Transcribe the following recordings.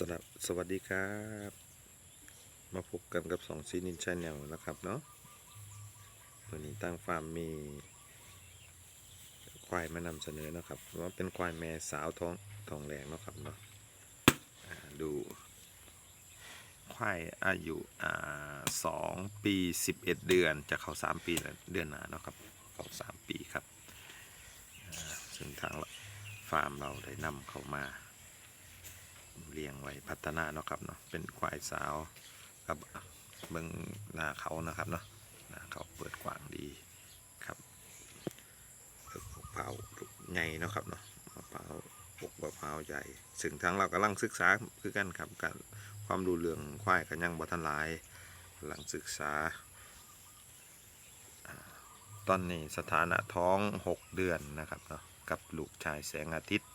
สวัสดีสวัสดีครับ มาพบกันกับสองซีนินชาแนลนะครับเนาะวันนี้ตั้งฟาร์มมีควายมานำเสนอนะครับว่าเป็นควายแม่สาวท้องทองแดงนะครับเนาะดูควายอายุอ่าสองปีสิบเอ็ดเดือนจะเข้าสามปีเดือนหน้าเนาะครับเข้าสามปีครับซึ่งทางฟาร์มเราได้นำเข้ามา เลี้ยงไว้พัฒนาเนาะครับเนาะเป็นควายสาวกับเบิงหน้าเขานะครับเนาะหน้าเขาเปิดกว้างดีครับเปิดมะพร้าวใหญ่เนาะครับเนาะมะพร้าวปกมะพร้าวใหญ่ซึ่งทางเรากำลังศึกษาคือกันครับการความรู้เรื่องควายกันยังบ่ทันหลายกำลังศึกษาตอนนี้สถานะท้อง 6 เดือนนะครับเนาะกับลูกชายแสงอาทิตย์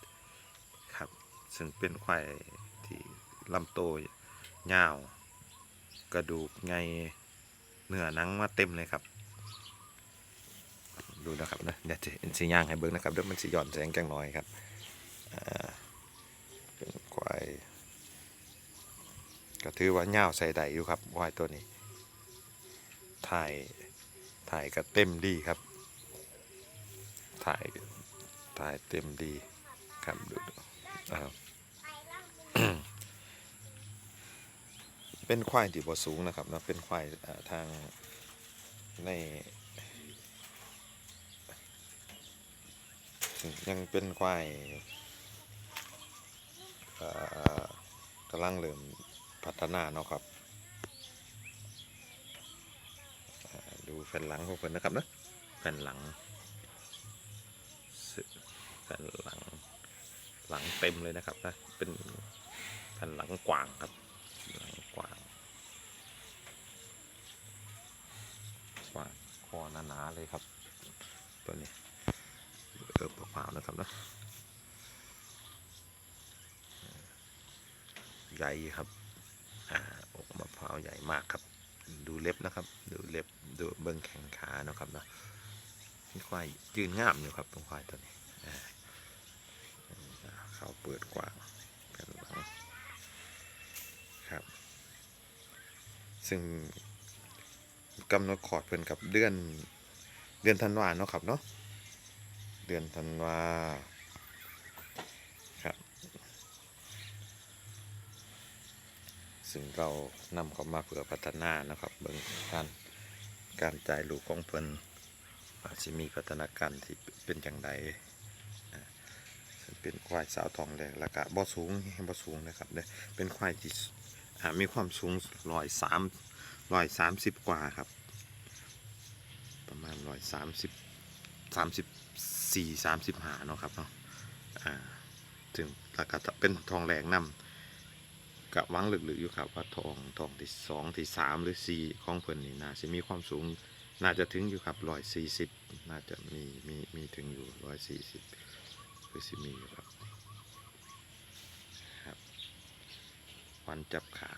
ซึ่งเป็นควายที่ลำโตยาว กระดูกไงเนื้อหนังมาเต็มเลยครับ ดูนะครับนะเดี๋ยวจะเอ็นสีย่างให้เบิ้งนะครับเดี๋ยวมันสีหย่อนแสงจังน้อยครับอ่าเป็นควายก็ถือว่าเงาใส่ใดอยู่ครับควายตัวนี้ ถ่ายถ่ายก็เต็มดีครับ ถ่ายถ่ายเต็มดีครับดูดูอ่า เป็นควายที่บ่สูงนะครับนะเป็นควายทางในยังเป็นควายกำลังเริ่มพัฒนาเนาะครับ ดูแผ่นหลังของเพิ่นนะครับเนาะแผ่นหลังซึ่งแผ่นหลังหลังเต็มเลยนะครับนะเป็น แผ่นหลังกว้างครับหลังกว้างกว้างคอหนาๆเลยครับ ตัวนี้เออเปล่าๆนะครับนะใหญ่ครับอ่าอกมะพร้าวใหญ่มากครับ ดูเล็บนะครับ ดูเล็บดูเบิ้งแข้งขานะครับนะนี่ควายยืนงามอยู่ครับตรงควายตัวนี้อ่าเขาเปิดกว้าง ซึ่งกำหนดขอดเพิ่นกับเดือนเดือนธันวาเนาะครับเนาะเดือนธันวาครับ ซึ่งเรานำเขามาเพื่อพัฒนานะครับเบื้องการการจ่ายลูกของเพิ่นอาจจะมีพัฒนาการที่เป็นอย่างไรเป็นควายสาวทองแดงแล้วก็บ่สูงบ่สูงนะครับเด้อเป็นควายที่ มีความสูงร้อยสามร้อยสามสิบกว่าครับ ประมาณร้อยสามสิบสามสิบสี่สามสิบหาเนาะครับเนาะอ่าถึงราคาเป็นทองแรงนำกับวังลึกๆอยู่ครับว่าทองทองที่สองที่สามหรือสี่ของเพิ่นนี่น่าจะมีความสูงน่าจะถึงอยู่ครับร้อยสี่สิบน่าจะมีมีมีถึงอยู่ร้อยสี่สิบคือสิมีอยู่ครับ วันจับขา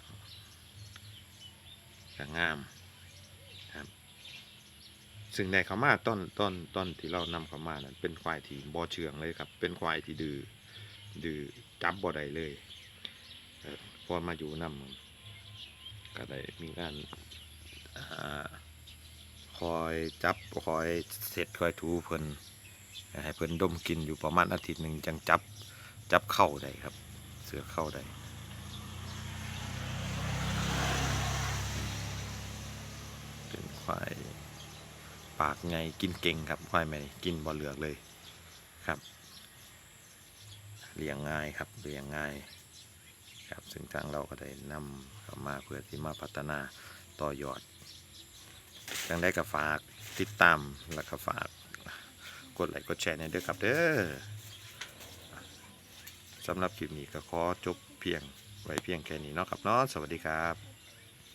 ก็งามครับ ซึ่งในเขามาต้นต้นต้นที่เรานำเขามานั้นเป็นควายที่บ่เชืองเลยครับ เป็นควายที่ดื้อดื้อจับบ่ได้เลยพอมาอยู่นำก็ได้มีการอคอยจับคอยเสร็จคอยถูเพิ่นให้เพิ่นดมกินอยู่ประมาณอาทิตย์หนึ่งจังจับจับเข้าได้ครับ เสือเข้าได้ เป็น ควายปากไงกินเก่งครับควายไม่กินบ่เหลือกเลยครับเลี้ยงง่ายครับเลี้ยงง่ายครับซึ่งทางเราก็ได้นำเข้ามาเพื่อที่มาพัฒนาต่อยอดยังได้กับฝากติดตามแล้วก็ฝากกดไลค์กดแชร์ในเด้อครับเด้อสำหรับคลิปนี้ก็ขอจบเพียงไว้เพียงแค่นี้เนาะครับเนาะสวัสดีครับ